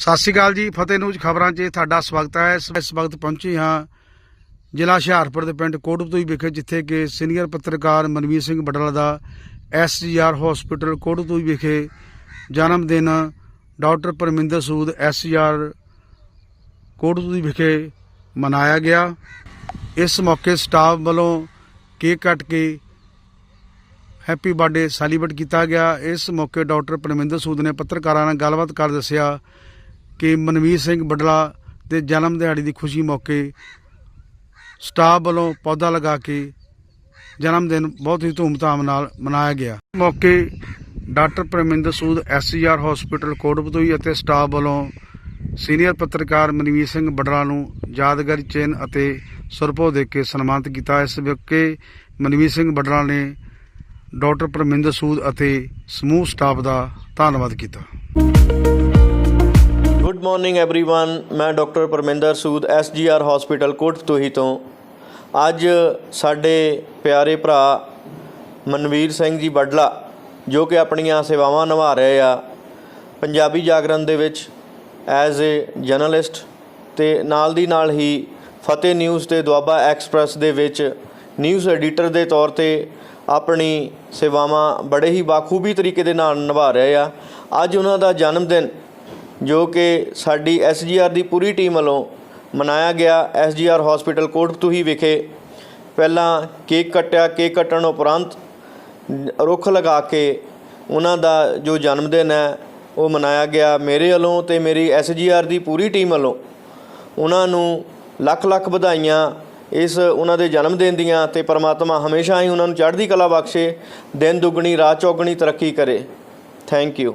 ਸਤਿ ਸ਼੍ਰੀ ਅਕਾਲ ਜੀ, ਫਤਿਹ ਨਿਊਜ਼ ਖਬਰਾਂ 'ਚ ਤੁਹਾਡਾ ਸਵਾਗਤ ਹੈ। ਇਸ ਵਕਤ ਪਹੁੰਚੇ ਹਾਂ ਜ਼ਿਲ੍ਹਾ ਹੁਸ਼ਿਆਰਪੁਰ ਦੇ ਪਿੰਡ ਕੋਟਪਤੂਈ ਵਿਖੇ, ਜਿੱਥੇ ਕਿ ਸੀਨੀਅਰ ਪੱਤਰਕਾਰ ਮਨਵੀਰ ਸਿੰਘ ਬਟਲਾ ਦਾ ਐਸਜੀਆਰ ਹਸਪੀਟਲ ਕੋਟਪਤੂਈ ਵਿਖੇ ਜਨਮ ਦਿਨ ਡਾਕਟਰ ਪਰਮਿੰਦਰ ਸੂਦ ਐਸਜੀਆਰ ਕੋਟਪਤੂਈ ਵਿਖੇ ਮਨਾਇਆ ਗਿਆ। ਇਸ ਮੌਕੇ ਸਟਾਫ ਵੱਲੋਂ ਕੇਕ ਕੱਟ ਕੇ ਹੈਪੀ ਬਰਥਡੇ ਸੈਲੀਬ੍ਰੇਟ ਕੀਤਾ ਗਿਆ। ਇਸ ਮੌਕੇ ਡਾਕਟਰ ਪਰਮਿੰਦਰ ਸੂਦ ਨੇ ਪੱਤਰਕਾਰਾਂ ਨਾਲ ਗੱਲਬਾਤ ਕਰ ਦੱਸਿਆ ਕਿ ਮਨਵੀਰ ਸਿੰਘ ਬਡਲਾ ਦੇ ਜਨਮ ਦਿਹਾੜੀ ਦੀ ਖੁਸ਼ੀ ਮੌਕੇ ਸਟਾਫ ਵੱਲੋਂ ਪੌਦਾ ਲਗਾ ਕੇ ਜਨਮ ਦਿਨ ਬਹੁਤ ਹੀ ਧੂਮਧਾਮ ਨਾਲ ਮਨਾਇਆ ਗਿਆ। ਮੌਕੇ doctor Parminder Sood SCR hospital ਕੋਟਪਤੂਈ ਅਤੇ ਸਟਾਫ ਵੱਲੋਂ ਸੀਨੀਅਰ ਪੱਤਰਕਾਰ ਮਨਵੀਰ ਸਿੰਘ ਬਡਲਾ ਨੂੰ ਯਾਦਗਾਰੀ ਚਿੰਨ੍ਹ ਅਤੇ ਸਰਪੋ ਦੇ ਕੇ ਸਨਮਾਨਿਤ ਕੀਤਾ। ਇਸ ਮੌਕੇ ਮਨਵੀਰ ਸਿੰਘ ਬਡਲਾ ਨੇ ਡਾਕਟਰ ਪਰਮਿੰਦਰ ਸੂਦ ਅਤੇ ਸਮੂਹ ਸਟਾਫ ਦਾ ਧੰਨਵਾਦ ਕੀਤਾ। ਗੁੱਡ ਮਾਰਨਿੰਗ एवरीवन ਮੈਂ doctor Parminder Sood SGR hospital ਕੋਟਤੋਹੀ ਤੋਂ ਅੱਜ ਸਾਡੇ ਪਿਆਰੇ ਭਰਾ ਮਨਵੀਰ ਸਿੰਘ ਜੀ ਬਡਲਾ ਜੋ ਕਿ ਆਪਣੀਆਂ ਸੇਵਾਵਾਂ ਨਿਭਾ ਰਹੇ ਆ ਪੰਜਾਬੀ ਜਾਗਰਣ ਦੇ ਵਿੱਚ ਐਜ਼ ਅ ਜਰਨਲਿਸਟ ਤੇ ਨਾਲ ਦੀ ਨਾਲ ਹੀ ਫਤਿਹ ਨਿਊਜ਼ ਤੇ ਦੁਆਬਾ ਐਕਸਪ੍ਰੈਸ ਦੇ ਵਿੱਚ ਨਿਊਜ਼ ਐਡੀਟਰ ਦੇ ਤੌਰ ਤੇ ਆਪਣੀ ਸੇਵਾਵਾਂ ਬੜੇ ਹੀ ਬਾਖੂਬੀ ਤਰੀਕੇ ਦੇ ਨਾਲ ਨਿਭਾ ਰਹੇ ਆ ਅੱਜ ਉਹਨਾਂ ਦਾ ਜਨਮ ਦਿਨ ਜੋ ਕਿ ਸਾਡੀ ਐਸਜੀਆਰ ਦੀ ਪੂਰੀ ਟੀਮ ਵੱਲੋਂ ਮਨਾਇਆ ਗਿਆ। ਐਸਜੀਆਰ ਹਸਪੀਟਲ ਕੋਟਪਤੂਹੀ ਵਿਖੇ ਪਹਿਲਾਂ ਕੇਕ ਕੱਟਿਆ। ਕੇਕ ਕੱਟਣ ਉਪਰੰਤ ਰੁੱਖ ਲਗਾ ਕੇ ਉਹਨਾਂ ਦਾ ਜੋ ਜਨਮ ਦਿਨ ਹੈ, ਉਹ ਮਨਾਇਆ ਗਿਆ। ਮੇਰੇ ਵੱਲੋਂ ਤੇ ਮੇਰੀ ਐਸਜੀਆਰ ਦੀ ਪੂਰੀ ਟੀਮ ਵੱਲੋਂ ਉਹਨਾਂ ਨੂੰ ਲੱਖ ਲੱਖ ਵਧਾਈਆਂ ਇਸ ਉਹਨਾਂ ਦੇ ਜਨਮ ਦਿਨ ਦੀਆਂ ਤੇ ਪਰਮਾਤਮਾ ਹਮੇਸ਼ਾ ਹੀ ਉਹਨਾਂ ਨੂੰ ਚੜ੍ਹਦੀ ਕਲਾ ਬਖਸ਼ੇ, ਦਿਨ ਦੁੱਗਣੀ, ਰਾਤ ਚੌਗਣੀ ਤਰੱਕੀ ਕਰੇ। Thank you